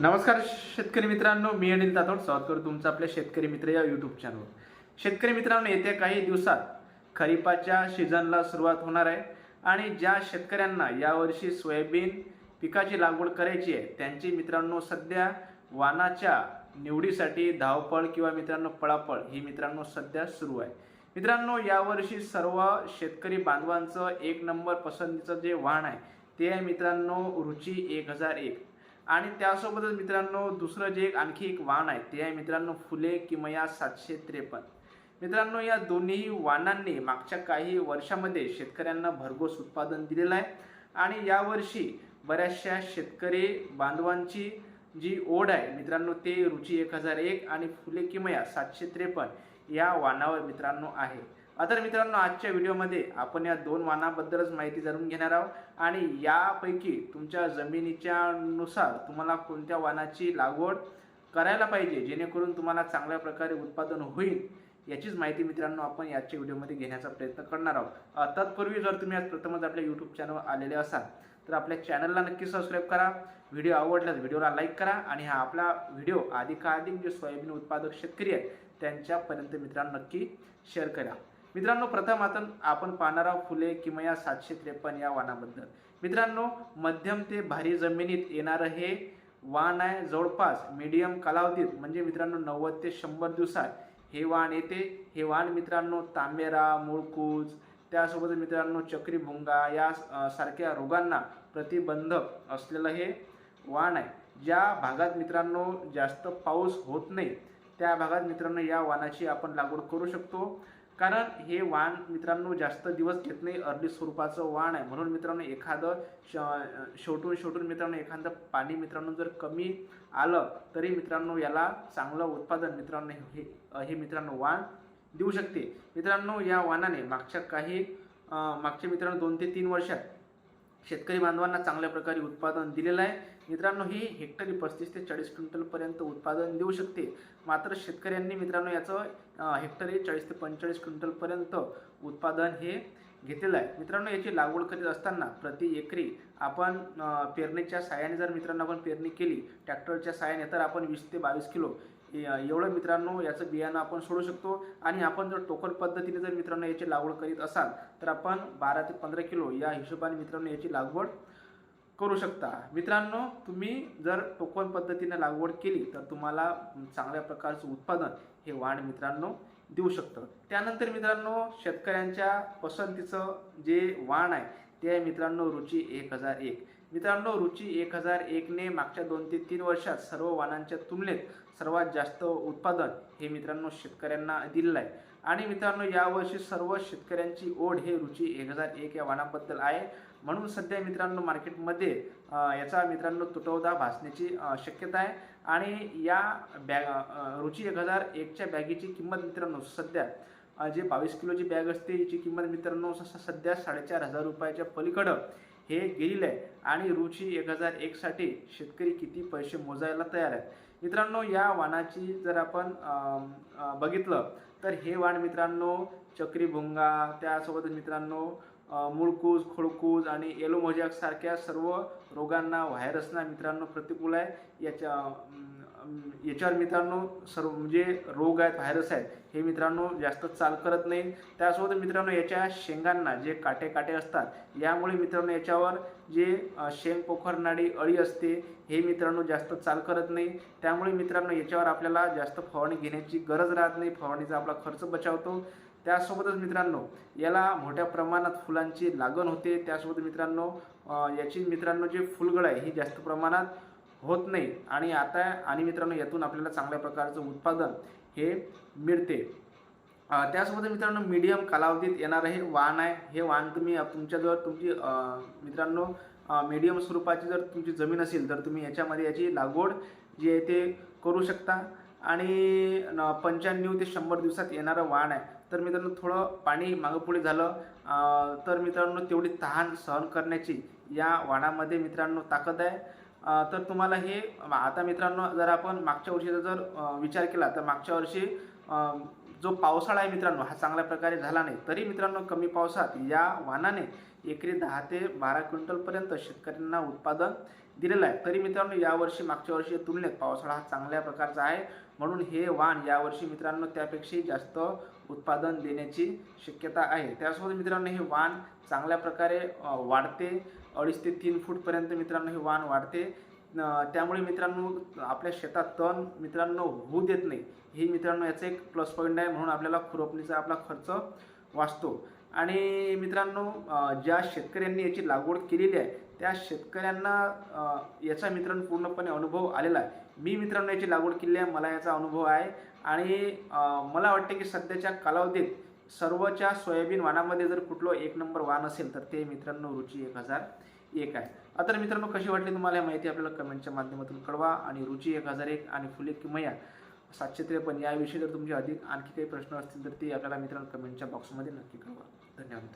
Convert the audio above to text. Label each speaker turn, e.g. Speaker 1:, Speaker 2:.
Speaker 1: नमस्कार शेतकरी मित्रांनो मी अनिल तातोड. स्वागत करतो तुमचं आपल्या शेतकरी मित्र या यूट्यूब चॅनलवर शेतकरी मित्रांनो येत्या काही दिवसात खरीपाच्या सीझनला सुरुवात होणार आहे आणि ज्या शेतकऱ्यांना यावर्षी सोयाबीन पिकाची लागवड करायची आहे त्यांची मित्रांनो सध्या वानाच्या निवडीसाठी धावपळ किंवा मित्रांनो पळापळ ही मित्रांनो सध्या सुरू आहे. मित्रांनो यावर्षी सर्व शेतकरी बांधवांचं एक नंबर पसंतीचं जे वाहन आहे ते आहे मित्रांनो रुची एक हजार एक. आणि त्यासोबतच मित्रांनो दुसरं जे एक आणखी एक वाहन आहे ते आहे मित्रांनो फुले किमया सातशे त्रेपन्न. मित्रांनो या दोन्ही वाहनांनी मागच्या काही वर्षामध्ये शेतकऱ्यांना भरघोस उत्पादन दिलेलं आहे. आणि यावर्षी बऱ्याचशा शेतकरी बांधवांची जी ओढ आहे मित्रांनो ते रुची एक हजार एक आणि फुले किमया सातशे त्रेपन्न या वाहनावर मित्रांनो आहे. तर मित्रांनो आजच्या व्हिडिओमध्ये आपण या दोन वाहनाबद्दलच माहिती जाणून घेणार आहोत आणि यापैकी तुमच्या जमिनीच्या नुसार तुम्हाला कोणत्या वाहनाची लागवड करायला पाहिजे जेणेकरून तुम्हाला चांगल्या प्रकारे उत्पादन होईल याचीच माहिती मित्रांनो आपण याच्या व्हिडिओमध्ये घेण्याचा प्रयत्न करणार आहोत. तत्पूर्वी जर तुम्ही आज प्रथमच आपल्या यूट्यूब चॅनल आलेले असाल तर आपल्या चॅनलला नक्की सबस्क्राईब करा व्हिडिओ आवडल्यास व्हिडिओला लाईक करा आणि हा आपला व्हिडिओ अधिकाधिक जे सोयाबीन उत्पादक शेतकरी आहेत त्यांच्यापर्यंत मित्रांनो नक्की शेअर करा. मित्रांनो प्रथम आता आपण पाहणार आहोत फुले किमया सातशे त्रेपन्न या वाणाबद्दल. मित्रांनो मध्यम ते भारी जमिनीत येणारं हे वाण आहे जवळपास मीडियम कालावधीत. म्हणजे मित्रांनो नव्वद ते शंभर दिवसात हे वाण येते. हे वाण मित्रांनो तांबेरा मुळकूज त्यासोबत मित्रांनो चक्री भुंगा या सारख्या रोगांना प्रतिबंधक असलेलं हे वाण आहे. ज्या भागात मित्रांनो जास्त पाऊस होत नाही त्या भागात मित्रांनो या वाणाची आपण लागवड करू शकतो. कारण हे वाण मित्रांनो जास्त दिवस घेत नाही अर्ली स्वरूपाचं वाण आहे. म्हणून मित्रांनो एखादं श शेवटून शेवटून मित्रांनो एखादं पाणी मित्रांनो जर कमी आलं तरी मित्रांनो याला चांगलं उत्पादन मित्रांनो हे हे मित्रांनो वाण देऊ शकते. मित्रांनो या वाणाने मागच्या काही मागच्या मित्रांनो दोन ते तीन वर्षात शेतकरी बांधवांना चांगल्या प्रकारे उत्पादन दिलेलं आहे. मित्रांनो ही हेक्टरी पस्तीस ते चाळीस क्विंटलपर्यंत उत्पादन देऊ शकते. मात्र शेतकऱ्यांनी मित्रांनो याचं हेक्टरी चाळीस ते पंचेचाळीस क्विंटलपर्यंत उत्पादन हे घेतलेलं आहे. मित्रांनो याची लागवड करीत असताना प्रति एकरी आपण पेरणीच्या साहाय्याने जर मित्रांनो आपण पेरणी केली ट्रॅक्टरच्या साहाय्याने तर आपण वीस ते बावीस किलो एवढं मित्रांनो याचं बियाणं आपण सोडू शकतो. आणि आपण जर टोकन पद्धतीने जर मित्रांनो याची लागवड करीत असाल तर आपण बारा ते पंधरा किलो या हिशोबाने मित्रांनो याची लागवड करू शकता. मित्रांनो तुम्ही जर टोकन पद्धतीने लागवड केली तर तुम्हाला चांगल्या प्रकारचं उत्पादन हे वाढ मित्रांनो देऊ शकतं. त्यानंतर मित्रांनो शेतकऱ्यांच्या पसंतीचं जे वाण आहे ती आहे मित्रांनो रुची एक हजार एक. मित्रांनो रुची एक हजार एकने मागच्या दोन ते तीन वर्षात सर्व वाहनांच्या तुलनेत सर्वात जास्त उत्पादन हे मित्रांनो शेतकऱ्यांना दिलेलं आहे. आणि मित्रांनो यावर्षी सर्व शेतकऱ्यांची ओढ हे रुची एक हजार एक या वाहनाबद्दल आहे. म्हणून सध्या मित्रांनो मार्केटमध्ये याचा मित्रांनो तुटवडा भासण्याची शक्यता आहे. आणि या बॅग रुची एक हजार एकच्या बॅगेची किंमत मित्रांनो सध्या जे बावीस किलोची बॅग असते याची किंमत मित्रांनो सध्या साडेचार हजार रुपयाच्या पलीकडं हे गेलेलं आहे. आणि रुची एक हजार एकसाठी शेतकरी किती पैसे मोजायला तयार आहेत. मित्रांनो या वाणाची जर आपण बघितलं तर हे वाण मित्रांनो चक्रीभुंगा त्यासोबत मित्रांनो मुळकूज खोडकूज आणि एलोमोजॅक सारख्या सर्व रोगांना व्हायरसना मित्रांनो प्रतिकूल आहे. याच्या याच्यावर मित्रांनो सर्व म्हणजे रोग आहेत व्हायरस आहेत हे मित्रांनो जास्त चाल करत नाही. त्यासोबत मित्रांनो याच्या शेंगांना जे काटे काटे असतात यामुळे मित्रांनो याच्यावर जे शेंग पोखरणारी अळी असते हे मित्रांनो जास्त चाल करत नाही. त्यामुळे मित्रांनो याच्यावर आपल्याला जास्त फवारणी घेण्याची गरज राहत नाही फवारणीचा आपला खर्च बचावतो. त्यासोबतच मित्रांनो याला मोठ्या प्रमाणात फुलांची लागण होते. त्यासोबत मित्रांनो याची मित्रांनो जे फुलगळ आहे ही जास्त प्रमाणात होत नाही. आणि आता आणि मित्रांनो यातून आपल्याला चांगल्या प्रकारचं उत्पादन हे मिळते. त्यासोबत मित्रांनो मीडियम कालावधीत येणारं हे वाहन आहे. हे वाहन तुम्ही तुमच्याजवळ तुमची मित्रांनो मीडियम स्वरूपाची जर तुमची जमीन असेल तर तुम्ही याच्यामध्ये याची लागवड जी आहे ते करू शकता. आणि पंच्याण्णव ते शंभर दिवसात येणारं वाण आहे. तर मित्रांनो थोडं पाणी मागं पुढे झालं तर मित्रांनो तेवढी तहान सहन करण्याची या वाणामध्ये मित्रांनो ताकद आहे. तर तुम्हाला हे आता मित्रांनो जर आपण मागच्या वर्षीचा जर विचार केला तर मागच्या वर्षी जो पावसाळा आहे मित्रांनो हा चांगल्या प्रकारे झाला नाही. तरी मित्रांनो कमी पावसात या वाहनाने एकरी दहा ते बारा क्विंटलपर्यंत शेतकऱ्यांना उत्पादन दिलेलं आहे. तरी मित्रांनो यावर्षी मागच्या वर्षी तुलनेत पावसाळा हा चांगल्या प्रकारचा आहे. म्हणून हे वाण यावर्षी मित्रांनो त्यापेक्षाही जास्त उत्पादन देण्याची शक्यता आहे. त्यासोबत मित्रांनो हे वाण चांगल्या प्रकारे वाढते. अडीच ते तीन फूटपर्यंत मित्रांनो हे वाण वाढते. त्यामुळे मित्रांनो आपल्या शेतात तण मित्रांनो होऊ देत नाही. ही मित्रांनो याचं एक प्लस पॉईंट आहे म्हणून आपल्याला खुरपणीचा आपला खर्च वाचतो. आणि मित्रांनो ज्या शेतकऱ्यांनी याची लागवड केलेली आहे त्या शेतकऱ्यांना याचा मित्रांनो पूर्णपणे अनुभव आलेला आहे. मी मित्रांनो याची लागवड केली आहे मला याचा अनुभव आहे. आणि मला वाटते की सध्याच्या कालावधीत सर्वच्या सोयाबीन वाणामध्ये जर कुठलं एक नंबर वाण असेल तर ते मित्रांनो रुची एक हजार एक आहे. आता मित्रांनो कशी वाटली तुम्हाला ही माहिती आपल्याला कमेंटच्या माध्यमातून कळवा आणि रुची एक हजार एक आणि फुले किमया सातशे त्रेपन्न याविषयी जर तुमचे अधिक आणखी काही प्रश्न असतील तर ते आपल्याला मित्रांनो कमेंटच्या बॉक्समध्ये नक्की कळवा. धन्यवाद